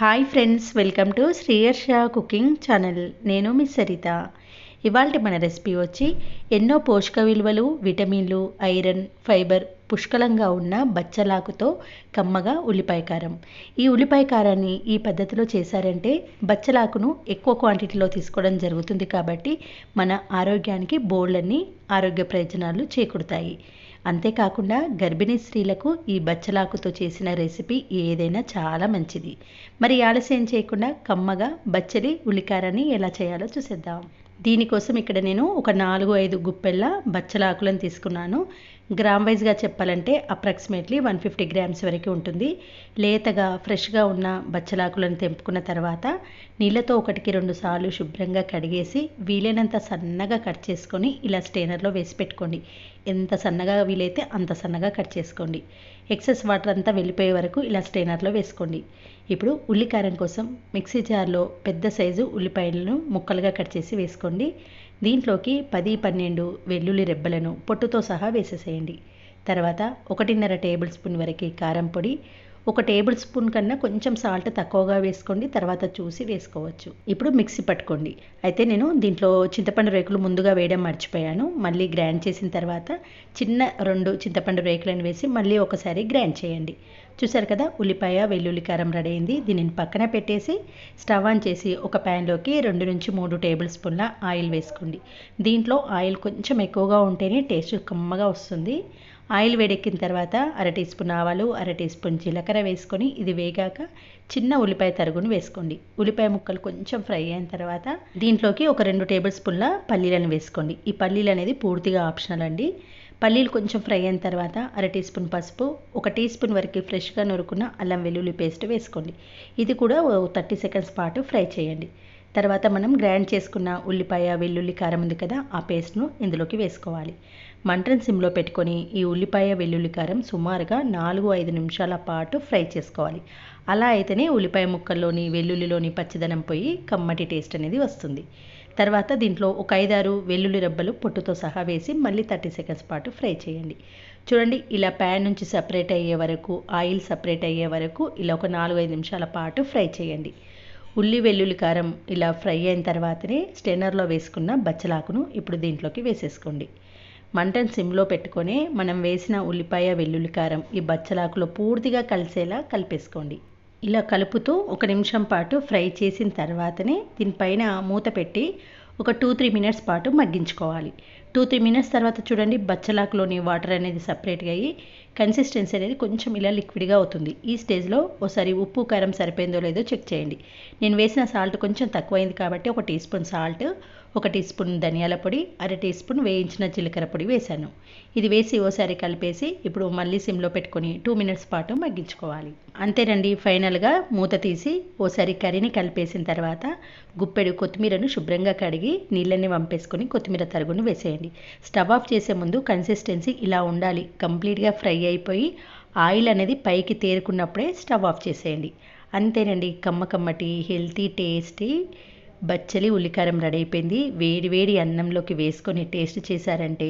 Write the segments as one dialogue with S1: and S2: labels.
S1: Hi friends welcome to Sriharsha cooking channel నేను మీ సరిత. ఇవాళ మన రెసిపీ వచ్చి ఎన్నో పోషక విలువలు విటమిన్లు ఐరన్ ఫైబర్ పుష్కలంగా ఉన్న బచ్చలాకుతో కమ్మగా ఉల్లిపాయ కారం. ఈ ఉల్లిపాయ కారాన్ని ఈ పద్ధతిలో చేశారంటే బచ్చలాకును ఎక్కువ క్వాంటిటీలో తీసుకోవడం జరుగుతుంది కాబట్టి మన ఆరోగ్యానికి బోల్డన్ని ఆరోగ్య ప్రయోజనాలు చేకూరుతాయి. అంతేకాకుండా గర్భిణీ స్త్రీలకు ఈ బచ్చలాకుతో చేసిన రెసిపీ ఏదైనా చాలా మంచిది. మరి ఆలస్యం చేయకుండా కమ్మగా బచ్చలి ఉల్లికారాన్ని ఎలా చేయాలో చూసేద్దాం. దీనికోసం ఇక్కడ నేను ఒక నాలుగు ఐదు గుప్పెళ్ళ బచ్చలాకులను తీసుకున్నాను. గ్రామ్ వైజ్గా చెప్పాలంటే అప్రాక్సిమేట్లీ వన్ ఫిఫ్టీ గ్రామ్స్ వరకు ఉంటుంది. లేతగా ఫ్రెష్గా ఉన్న బచ్చలాకులను తెంపుకున్న తర్వాత నీళ్ళతో ఒకటికి రెండు సార్లు శుభ్రంగా కడిగేసి వీలైనంత సన్నగా కట్ చేసుకొని ఇలా స్టెయినర్లో వేసి పెట్టుకోండి. ఎంత సన్నగా వీలైతే అంత సన్నగా కట్ చేసుకోండి. ఎక్సెస్ వాటర్ అంతా వెళ్ళిపోయే వరకు ఇలా స్టెయినర్లో వేసుకోండి. ఇప్పుడు ఉల్లికారం కోసం మిక్సీ జార్లో పెద్ద సైజు ఉల్లిపాయలను ముక్కలుగా కట్ చేసి వేసుకోండి. దీంట్లోకి పది పన్నెండు వెల్లుల్లి రెబ్బలను పొట్టుతో సహా వేసేసేయండి. తర్వాత ఒకటిన్నర టేబుల్ స్పూన్ వరకు కారం పొడి ఒక టేబుల్ స్పూన్ కన్నా కొంచెం సాల్ట్ తక్కువగా వేసుకోండి తర్వాత చూసి వేసుకోవచ్చు. ఇప్పుడు మిక్సీ పట్టుకోండి. అయితే నేను దీంట్లో చింతపండు రేకులు ముందుగా వేయడం మర్చిపోయాను. మళ్ళీ గ్రైండ్ చేసిన తర్వాత చిన్న రెండు చింతపండు రేకులను వేసి మళ్ళీ ఒకసారి గ్రైండ్ చేయండి. చూసారు కదా ఉల్లిపాయ వెల్లుల్లి కారం రెడీ అయింది. దీనిని పక్కన పెట్టేసి స్టవ్ ఆన్ చేసి ఒక ప్యాన్లోకి రెండు నుంచి మూడు టేబుల్ స్పూన్ల ఆయిల్ వేసుకోండి. దీంట్లో ఆయిల్ కొంచెం ఎక్కువగా ఉంటేనే టేస్ట్ కమ్మగా వస్తుంది. ఆయిల్ వేడెక్కిన తర్వాత అర టీ స్పూన్ ఆవాలు అర టీ స్పూన్ జీలకర్ర వేసుకొని ఇది వేగాక చిన్న ఉల్లిపాయ తరుగును వేసుకోండి. ఉల్లిపాయ ముక్కలు కొంచెం ఫ్రై అయిన తర్వాత దీంట్లోకి ఒక రెండు టేబుల్ స్పూన్ల పల్లీలను వేసుకోండి. ఈ పల్లీలు అనేది పూర్తిగా ఆప్షనల్ అండి. పల్లీలు కొంచెం ఫ్రై అయిన తర్వాత అర టీ స్పూన్ పసుపు ఒక టీ స్పూన్ వరకు ఫ్రెష్గా నొరుకున్న అల్లం వెల్లుల్లి పేస్ట్ వేసుకోండి. ఇది కూడా థర్టీ సెకండ్స్ పాటు ఫ్రై చేయండి. తర్వాత మనం గ్రైండ్ చేసుకున్న ఉల్లిపాయ వెల్లుల్లి కారం ఉంది కదా ఆ పేస్ట్ను ఇందులోకి వేసుకోవాలి. మంటను సిమ్లో పెట్టుకొని ఈ ఉల్లిపాయ వెల్లుల్లి కారం సుమారుగా నాలుగు ఐదు నిమిషాల పాటు ఫ్రై చేసుకోవాలి. అలా అయితేనే ఉల్లిపాయ ముక్కల్లోని వెల్లుల్లిలోని పచ్చిదనం పోయి కమ్మటి టేస్ట్ అనేది వస్తుంది. తర్వాత దీంట్లో ఒక ఐదారు వెల్లుల్లి రబ్బలు పొట్టుతో సహా వేసి మళ్ళీ థర్టీ సెకండ్స్ పాటు ఫ్రై చేయండి. చూడండి ఇలా ప్యాన్ నుంచి సపరేట్ అయ్యే వరకు ఆయిల్ సపరేట్ అయ్యే వరకు ఇలా ఒక నాలుగు ఐదు నిమిషాల పాటు ఫ్రై చేయండి. ఉల్లి వెల్లుల్లి కారం ఇలా ఫ్రై అయిన తర్వాతనే స్టెనర్లో వేసుకున్న బచ్చలాకును ఇప్పుడు దీంట్లోకి వేసేసుకోండి. మంటను సిమ్లో పెట్టుకొని మనం వేసిన ఉల్లిపాయ వెల్లుల్లి కారం ఈ బచ్చలాకులో పూర్తిగా కలిసేలా కలిపేసుకోండి. ఇలా కలుపుతూ ఒక నిమిషం పాటు ఫ్రై చేసిన తర్వాతనే దీనిపైన మూత పెట్టి ఒక టూ త్రీ మినిట్స్ పాటు మగ్గించుకోవాలి. టూ త్రీ మినిట్స్ తర్వాత చూడండి బచ్చలాకులోని వాటర్ అనేది సపరేట్గా అయ్యి కన్సిస్టెన్సీ అనేది కొంచెం ఇలా లిక్విడ్గా అవుతుంది. ఈ స్టేజ్లో ఒకసారి ఉప్పు కారం సరిపోయిందో లేదో చెక్ చేయండి. నేను వేసిన సాల్ట్ కొంచెం తక్కువైంది కాబట్టి ఒక టీ స్పూన్ సాల్ట్ ఒక టీ స్పూన్ ధనియాల పొడి అర టీ స్పూన్ వేయించిన జీలకర్ర పొడి వేశాను. ఇది వేసి ఓసారి కలిపేసి ఇప్పుడు మళ్ళీ సిమ్లో పెట్టుకొని టూ మినిట్స్ పాటు మగ్గించుకోవాలి. అంతేనండి ఫైనల్గా మూత తీసి ఓసారి కర్రీని కలిపేసిన తర్వాత గుప్పెడు కొత్తిమీరను శుభ్రంగా కడిగి నీళ్ళని వంపేసుకొని కొత్తిమీర తరుగును వేసేయండి. స్టవ్ ఆఫ్ చేసే ముందు కన్సిస్టెన్సీ ఇలా ఉండాలి. కంప్లీట్గా ఫ్రై అయిపోయి ఆయిల్ అనేది పైకి తేరుకున్నప్పుడే స్టవ్ ఆఫ్ చేసేయండి. అంతేనండి కమ్మ కమ్మటి హెల్తీ టేస్టీ బచ్చలి ఉల్లికారం రెడీ అయిపోయింది. వేడి వేడి అన్నంలోకి వేసుకొని టేస్ట్ చేశారంటే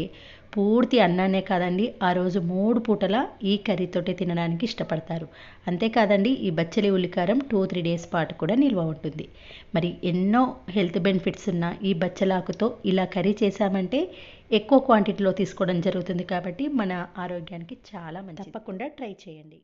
S1: పూర్తి అన్నానే కాదండి ఆ రోజు మూడు పూటల ఈ కర్రీతోటి తినడానికి ఇష్టపడతారు. అంతేకాదండి ఈ బచ్చలి ఉల్లికారం టూ త్రీ డేస్ పాటు కూడా నిల్వ ఉంటుంది. మరి ఎన్నో హెల్త్ బెనిఫిట్స్ ఉన్న ఈ బచ్చలాకుతో ఇలా కర్రీ చేశామంటే ఎక్కువ క్వాంటిటీలో తీసుకోవడం జరుగుతుంది కాబట్టి మన ఆరోగ్యానికి చాలా మంచి తప్పకుండా ట్రై చేయండి.